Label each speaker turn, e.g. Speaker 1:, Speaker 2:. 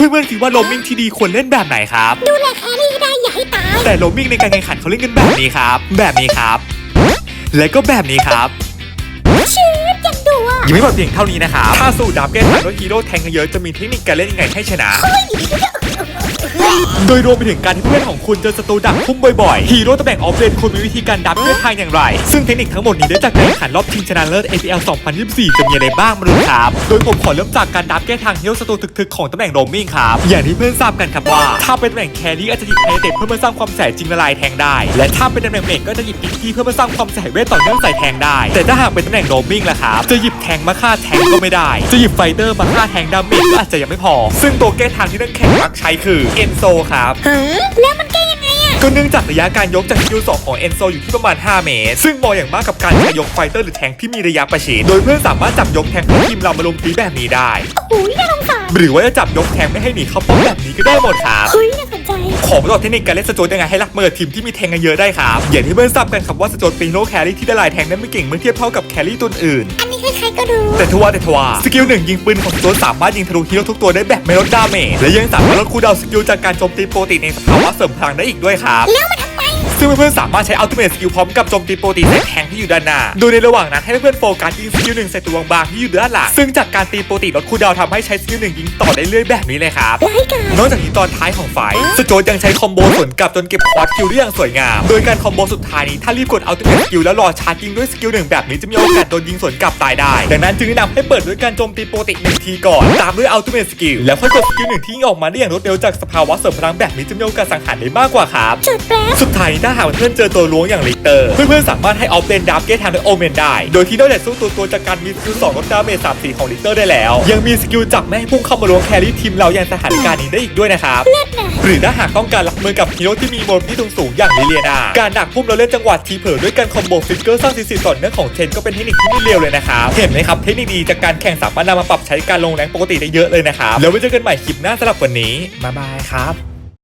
Speaker 1: เพื่อนๆคิดว่าโรมมิ่งที่ดีควรเล่นแบบไหนครับ
Speaker 2: ดูแลแครี่ให้ได้อย่าให้ตาย
Speaker 1: แต่โรมมิ่งในการแข่งขันเขาเล่นกันแบบนี้ครับ แบบนี้ครับ และก็แบบนี้ครับ
Speaker 2: ชืดยังดูอะ
Speaker 1: ยังไม่หมดเพียงเท่านี้นะครับถ้าสู้ดับแก้ทางด้วยฮีโร่แทงเยอะๆจะมีเทคนิคการเล่นยังไงให้ชนะโดยรวมไปถึงการที่เพื่อนของคุณเจอศัตรูดักพุ่มบ่อยๆฮีโร่ตำแหน่งออฟเลนควรมีวิธีการดับแก้ทางอย่างไร ซึ่งเทคนิคทั้งหมดนี้ได้จากการแข่งขันรอบชิงชนะเลิศ APL 2024 จะมีอะไรบ้างมาดูครับ โดยผมขอเริ่มจากการดับแก้ทางฮีโร่ศัตรูถึกๆของตำแหน่งโรมมิ่งครับ อย่างที่เพื่อนทราบกันครับว่า ถ้าเป็นตำแหน่งแครี่อาจจะหยิบไฮเด็ดเพื่อมาสร้างความแสบจริงละลายแทงได้ และถ้าเป็นตำแหน่งเมจก็จะหยิบอินกี้เพื่อมาสร้างความแสบเวทต่อเนื่องใส่แทงได้ แต่ถ้าหากเป็นตำแหน่งโรมมิ่งล่ะครับ จะหยิบแทงมาฆ่าแทงก็ไม่ได้ จะหยิบไฟเตอร์มาฆ่าแทงดาเมจก็อาจจะยังไม่พอ ซึ่งตัวแก้ทางที่นักแข่งมักใช้คืออนโซครับ
Speaker 2: ฮะแล้วมันแก้ยังไงอะ
Speaker 1: ก็เนื่องจากระยะการยกจากคิว2ของเอนโซอยู่ที่ประมาณ 5 เมตร ซึ่งเหมาะอย่างมากกับการใช้ยกไฟเตอร์หรือแทงที่มีระยะประชิดโดยเพื่อนสามารถจับยกแทงของทีมเรามาลงตีแบบนี้ได้
Speaker 2: โอ้ยน่าสงสาร
Speaker 1: หรือว่าจะจับยกแทงไม่ให้หนีเข้าป้อมแบบนี้ก็ได้หมดครับ
Speaker 2: เฮ้ยน่าสนใจ
Speaker 1: ขอมาตรวจเทคนิคการเล่นสโจนยังไงให้รักเมอร์ทีมที่มีแทงกันเยอะได้ครับอย่างที่เพื่อนทราบกันครับว่าสโจนเป็นโนแครี่ที่ละลายแทงนั้นไม่เก่งเมื่อเทียบเท่ากับแครี่ตัวอื่น
Speaker 2: อันนี้ใครๆ ก็รู้
Speaker 1: แต่ทว่าแต่ทว่าสกิลหนึ่งยิงปืนของสโจนสามารถยิงทะลุฮีโร่ทุกตัวได้แบบไม่ลดดาเมจและยังสามารถลดคูลดาวน์สกิลจากการโจมตีปกติในสภาวะเสริมพลังได้อีกด้วยครับ
Speaker 2: แล้วมันทำไม
Speaker 1: ซึ่งเพื่อนๆสามารถใช้อัลติเม e สกิลพร้อมกับโจมตีโปรตีใส่แทงที่อยู่ด้านหน้า โดยในระหว่างนั้นให้เพื่อนๆโฟกัสยิงสกิลหนึ่งใส่ตัวบางๆที่อยู่ด้านหลัง ซึ่งจากการตีโปรตีลดคูลดาวน์ทำให้ใช้สกิลหนึ่งยิงต่อได้เรื่อยแบบนี้เลยครับ
Speaker 2: ร้ายกาจ
Speaker 1: นอกจากนี้ตอนท้ายของไฟท์สโจนยังใช้คอมโบสวนกลับจนเก็บควอดคิวได้อย่างสวยงาม โดยการคอมโบสุดท้ายนี้ถ้ารีบกดอัลติเม e สกิลแล้วรอชาร์จยิงด้วยสกิลหนึ่งแบบนี้จะมีโอกาสโดนยิงสวนกลับตายได้ ดังนั้นจึงแนะนำให้เปิดด้วยการโจมตีโปรติหนึ่งทีก่อน ตามด้วยอัลติเม e สกิลแล้วค่อยกดสกิลหนึ่งที่ยิงออกมาได้อย่างรวดเร็วจากสภาวะเสริมพลังแบบนี้จะมีโอกาสสังหารได้มากกว่าครับ
Speaker 2: จุดแป๊บ
Speaker 1: สุดท้ายนี้ถ้าหากเพื่อนเจอตัวล้วงอย่างลิเตอร์ เพื่อนๆสามารถให้ออฟเลนดับเกตทางด้วยโอเมนได้ โดยที่นอกจากสู้ตัวตัวจากการมีสกิล2ลดดาเมจสามสีของลิเตอร์ได้แล้ว ยังมีสกิลจับไม่ให้พุ่งเข้ามาล้วงแครี่ทีมเราอย่างสถานการณ์นี้ได้อีกด้วยนะครับหรือถ้าหากต้องการรับมือกับฮีโร่ที่มีโมบิลิตี้สูงอย่างลิเลียนาการดักพุ่มเราเล่นจังหวะทีเผลอด้วยการคอมโบฟิกเกอร์สร้างซีซีต่อเนื่องของเชนก็เป็นเทคนิคที่ไม่เลวเลยนะครับเห็นไหมครับเทคนิคดีจากการแข่งสามารถนำมาปรับใช้การลงแรงปกติได้เยอะเลยนะครับแล้วไว้เจอกันใหม่คลิปหน้าสำหรับวันนี้บ๊ายบายครับ